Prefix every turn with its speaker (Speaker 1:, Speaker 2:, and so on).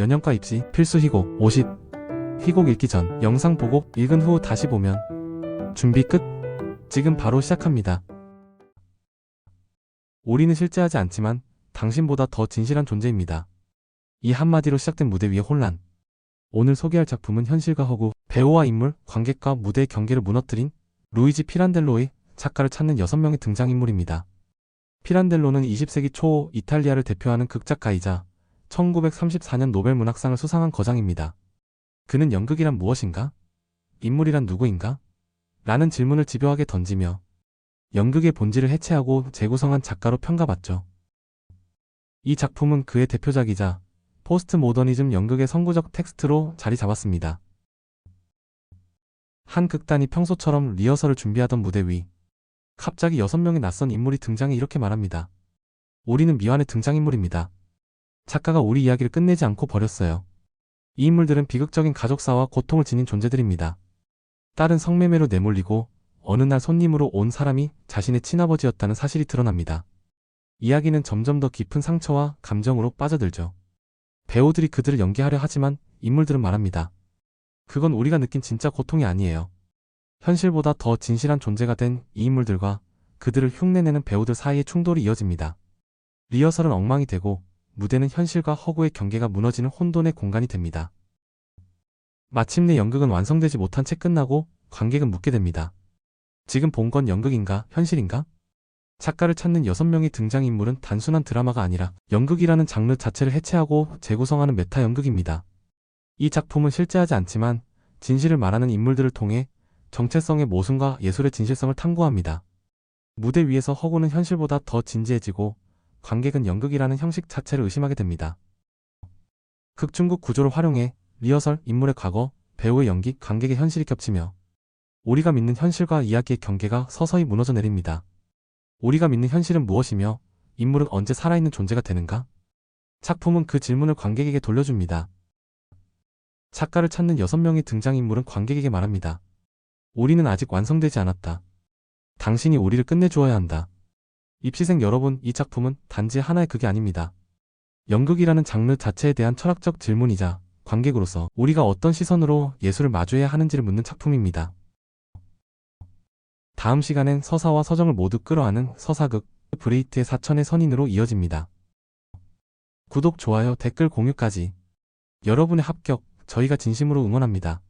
Speaker 1: 연영과 입시, 필수 희곡, 50. 희곡 읽기 전, 영상 보고 읽은 후 다시 보면 준비 끝. 지금 바로 시작합니다. 우리는 실제하지 않지만 당신보다 더 진실한 존재입니다. 이 한마디로 시작된 무대 위의 혼란. 오늘 소개할 작품은 현실과 허구, 배우와 인물, 관객과 무대의 경계를 무너뜨린 루이지 피란델로의 작가를 찾는 6명의 등장인물입니다. 피란델로는 20세기 초 이탈리아를 대표하는 극작가이자 1934년 노벨 문학상을 수상한 거장입니다. 그는 연극이란 무엇인가? 인물이란 누구인가? 라는 질문을 집요하게 던지며 연극의 본질을 해체하고 재구성한 작가로 평가받죠. 이 작품은 그의 대표작이자 포스트 모더니즘 연극의 선구적 텍스트로 자리 잡았습니다. 한 극단이 평소처럼 리허설을 준비하던 무대 위 갑자기 여섯 명의 낯선 인물이 등장해 이렇게 말합니다. 우리는 미완의 등장인물입니다. 작가가 우리 이야기를 끝내지 않고 버렸어요. 이 인물들은 비극적인 가족사와 고통을 지닌 존재들입니다. 딸은 성매매로 내몰리고 어느 날 손님으로 온 사람이 자신의 친아버지였다는 사실이 드러납니다. 이야기는 점점 더 깊은 상처와 감정으로 빠져들죠. 배우들이 그들을 연기하려 하지만 인물들은 말합니다. 그건 우리가 느낀 진짜 고통이 아니에요. 현실보다 더 진실한 존재가 된 이 인물들과 그들을 흉내내는 배우들 사이의 충돌이 이어집니다. 리허설은 엉망이 되고 무대는 현실과 허구의 경계가 무너지는 혼돈의 공간이 됩니다. 마침내 연극은 완성되지 못한 채 끝나고 관객은 묻게 됩니다. 지금 본 건 연극인가, 현실인가? 작가를 찾는 여섯 명의 등장인물은 단순한 드라마가 아니라 연극이라는 장르 자체를 해체하고 재구성하는 메타 연극입니다. 이 작품은 실제하지 않지만 진실을 말하는 인물들을 통해 정체성의 모순과 예술의 진실성을 탐구합니다. 무대 위에서 허구는 현실보다 더 진지해지고 관객은 연극이라는 형식 자체를 의심하게 됩니다. 극중극 구조를 활용해 리허설, 인물의 과거, 배우의 연기, 관객의 현실이 겹치며 우리가 믿는 현실과 이야기의 경계가 서서히 무너져 내립니다. 우리가 믿는 현실은 무엇이며 인물은 언제 살아있는 존재가 되는가? 작품은 그 질문을 관객에게 돌려줍니다. 작가를 찾는 여섯 명의 등장인물은 관객에게 말합니다. 우리는 아직 완성되지 않았다. 당신이 우리를 끝내주어야 한다. 입시생 여러분, 이 작품은 단지 하나의 극이 아닙니다. 연극이라는 장르 자체에 대한 철학적 질문이자 관객으로서 우리가 어떤 시선으로 예술을 마주해야 하는지를 묻는 작품입니다. 다음 시간엔 서사와 서정을 모두 끌어안은 서사극 브레이트의 사천의 선인으로 이어집니다. 구독, 좋아요, 댓글 공유까지 여러분의 합격 저희가 진심으로 응원합니다.